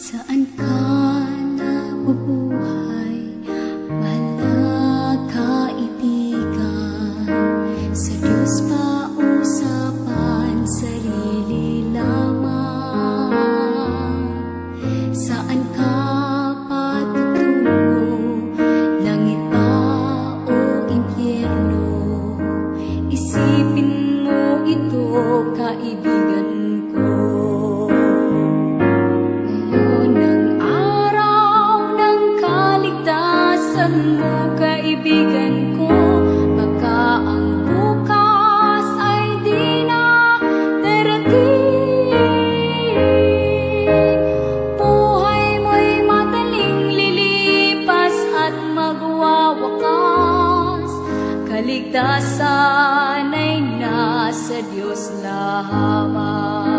Sợ kaligtasan ay nasa Diyos lamang.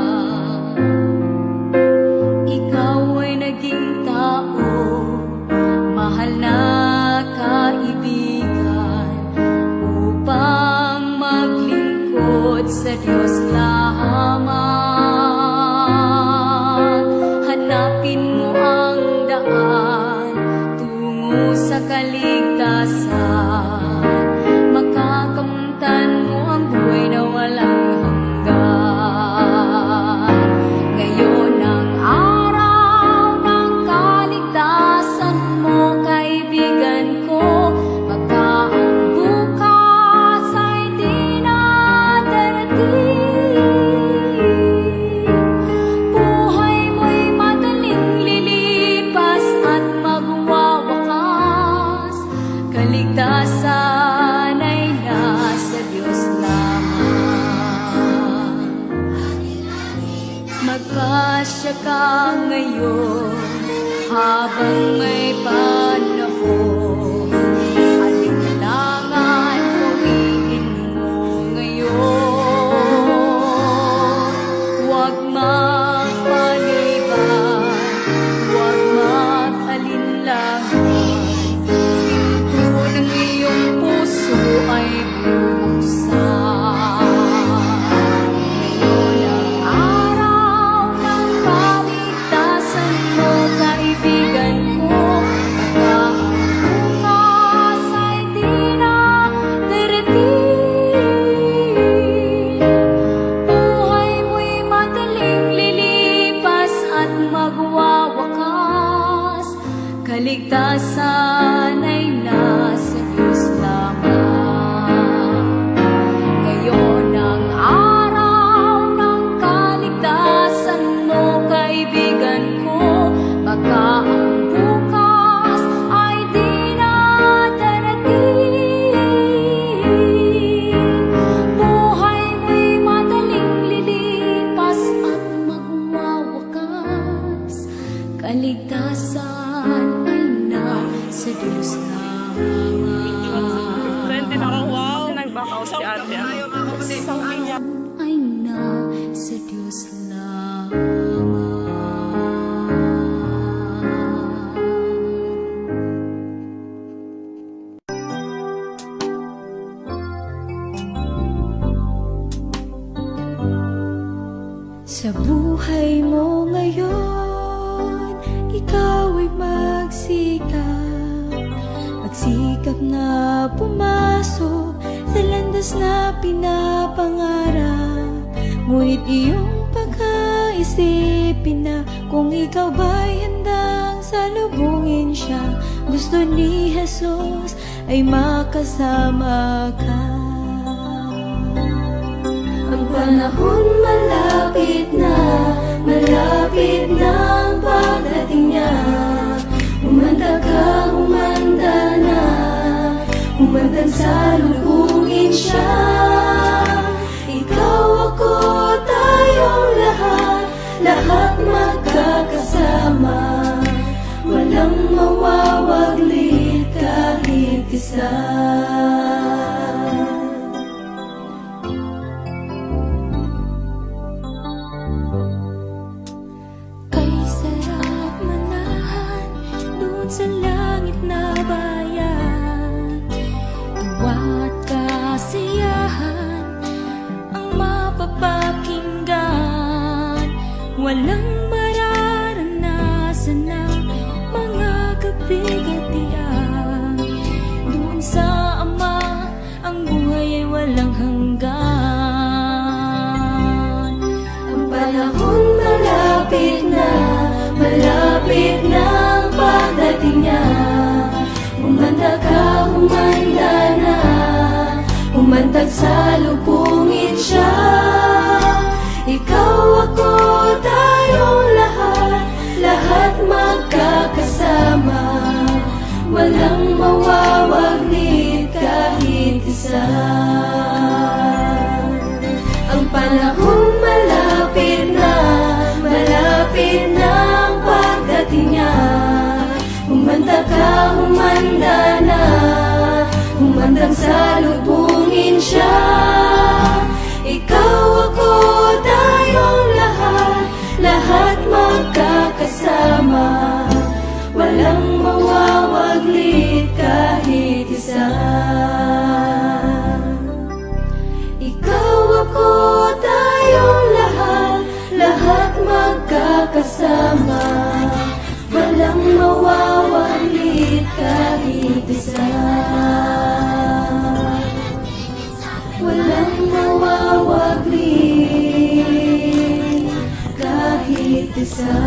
Ikaw ay naging tao, mahal na kaibigan, upang maglingkod sa Diyos lamang. Hanapin mo ang daan tungo sa kaligtasan. Magpasya ka ngayon habang may panahon. Nagback out si ate. Ay na sa Diyos lang. pumasok sa landas na pinapangarap. Ngunit iyong pagkaisipin na kung ikaw ba'y handang salubungin siya Gusto ni Jesus ay makasama ka. Ang panahon malapit na, malapit na ang pagdating niya. Umanda ka Magdan salubungin siya Ikaw, ako, tayong lahat Lahat magkakasama. Walang mawawagli kahit isa. Walang mararanasan na mga kabigatian Doon sa Ama, ang buhay ay walang hanggan. Ang panahon malapit na, malapit na ang pagdating niya. Humanda ka, humanda na, humantag sa lupungin siya. Ka, humanda na Humandang sa lubungin siya. Ikaw ako, tayong lahat Lahat magkakasama. Walang mawawaglit kahit isa. Ikaw ako, tayong lahat Lahat magkakasama walang nawawagli kahit isa.